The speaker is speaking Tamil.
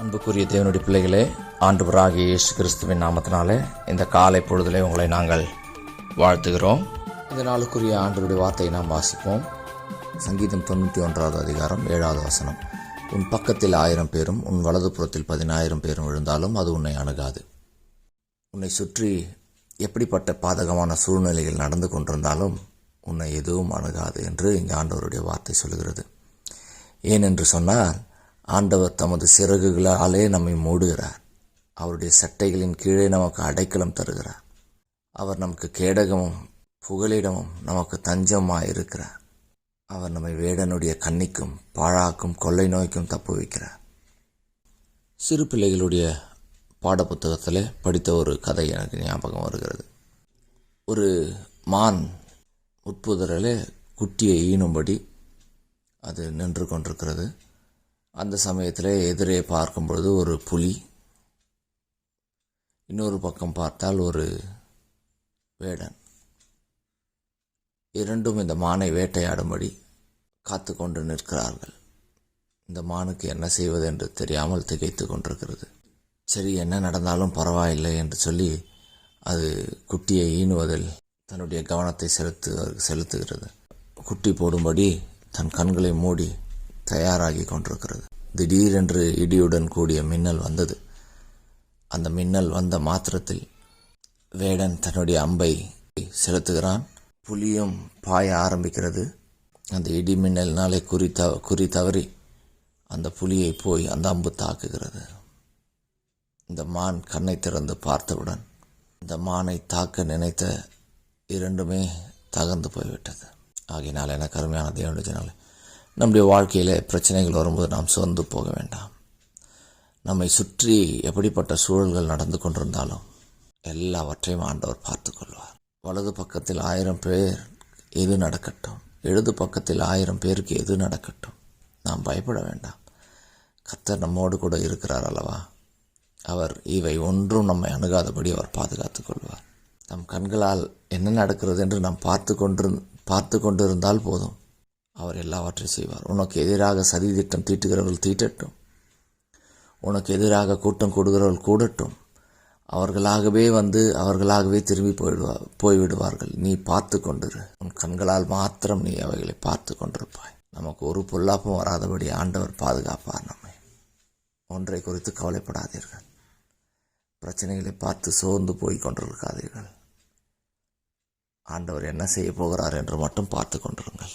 அன்புக்குரிய தேவனுடைய பிள்ளைகளே ஆண்டவராக இயேசு கிறிஸ்துவின் நாமத்தினாலே இந்த காலை பொழுதிலே உங்களை நாங்கள் வாழ்த்துகிறோம். இந்த நாளுக்குரிய ஆண்டவருடைய வார்த்தையை நாம் வாசிப்போம். சங்கீதம் தொண்ணூற்றி ஒன்றாவது அதிகாரம் ஏழாவது வசனம். உன் பக்கத்தில் ஆயிரம் பேரும் உன் வலதுபுறத்தில் பதினாயிரம் பேரும் விழுந்தாலும் அது உன்னை அணுகாது. உன்னை சுற்றி எப்படிப்பட்ட பாதகமான சூழ்நிலைகள் நடந்து கொண்டிருந்தாலும் உன்னை எதுவும் அணுகாது என்று இங்கே ஆண்டவருடைய வார்த்தை சொல்கிறது ஏனென்று சொன்னால் ஆண்டவர் தமது சிறகுகளாலே நம்மை மூடுகிறார். அவருடைய சட்டைகளின் கீழே நமக்கு அடைக்கலம் தருகிறார். அவர் நமக்கு கேடகமும் புகலிடமும் நமக்கு தஞ்சமாக இருக்கிறார். அவர் நம்மை வேடனுடைய கண்ணிக்கும் பாழாக்கும் கொள்ளை நோய்க்கும் தப்பு வைக்கிறார். சிறு பிள்ளைகளுடைய பாடப்புத்தகத்தில் படித்த ஒரு கதை எனக்கு ஞாபகம் வருகிறது. ஒரு மான் உட்புதரில் குட்டியை ஈனும்படி அது நின்று கொண்டிருக்கிறது. அந்த சமயத்தில் எதிரே பார்க்கும் பொழுது ஒரு புலி இன்னொரு பக்கம் பார்த்தால் ஒரு வேடன். இரண்டும் இந்த மானை வேட்டையாடும்படி காத்து கொண்டு நிற்கிறார்கள். இந்த மானுக்கு என்ன செய்வது என்று தெரியாமல் திகைத்து கொண்டிருக்கிறது. சரி என்ன நடந்தாலும் பரவாயில்லை என்று சொல்லி அது குட்டியை ஈனுவதில் தன்னுடைய கவனத்தை செலுத்து செலுத்துகிறது. குட்டி போடும்படி தன் கண்களை மூடி தயாராகி கொண்டிருக்கிறது. திடீரென்று இடியுடன் கூடிய மின்னல் வந்தது. அந்த மின்னல் வந்த மாத்திரத்தில் வேடன் தன்னுடைய அம்பை செலுத்துகிறான். புலியும் பாய ஆரம்பிக்கிறது. அந்த இடி மின்னலினாலே குறி தவ குறி தவறி அந்த புலியை போய் அந்த அம்பு தாக்குகிறது. இந்த மான் கண்ணை திறந்து பார்த்தவுடன் இந்த மானை தாக்க நினைத்த இரண்டுமே தகர்ந்து போய்விட்டது. ஆகையினால் எனக்கு அருமையான தேவனுடைய ஜனங்களே நம்முடைய வாழ்க்கையில் பிரச்சனைகள் வரும்போது நாம் சோர்ந்து போக வேண்டாம். நம்மை சுற்றி எப்படிப்பட்ட சூழல்கள் நடந்து கொண்டிருந்தாலும் எல்லாவற்றையும் ஆண்டவர் பார்த்து கொள்வார். வலது பக்கத்தில் ஆயிரம் பேர் எது நடக்கட்டும். இடது பக்கத்தில் ஆயிரம் பேருக்கு எது நடக்கட்டும். நாம் பயப்பட வேண்டாம். கத்தர் நம்மோடு கூட இருக்கிறார் அல்லவா? அவர் இவை ஒன்றும் நம்மை அணுகாதபடி அவர் பாதுகாத்து கொள்வார். நம் கண்களால் என்ன நடக்கிறது என்று நாம் பார்த்து கொண்டிரு பார்த்து கொண்டிருந்தால் போதும். அவர் எல்லாவற்றையும் செய்வார். உனக்கு எதிராக சதி திட்டம் தீட்டுகிறவர்கள் தீட்டட்டும். உனக்கு எதிராக கூட்டம் கூடுகிறவர்கள் கூடட்டும். அவர்களாகவே வந்து அவர்களாகவே திரும்பி போயிடுவா போய்விடுவார்கள். நீ பார்த்து கொண்டிரு. உன் கண்களால் மாத்திரம் நீ அவைகளை பார்த்து கொண்டிருப்பாய். நமக்கு ஒரு பொல்லாப்பும் வராதபடி ஆண்டவர் பாதுகாப்பார் நம்மை. ஒன்றை குறித்து கவலைப்படாதீர்கள். பிரச்சனைகளை பார்த்து சோர்ந்து போய் கொண்டிருக்காதீர்கள். ஆண்டவர் என்ன செய்ய போகிறார் என்று மட்டும் பார்த்து கொண்டிருங்கள்.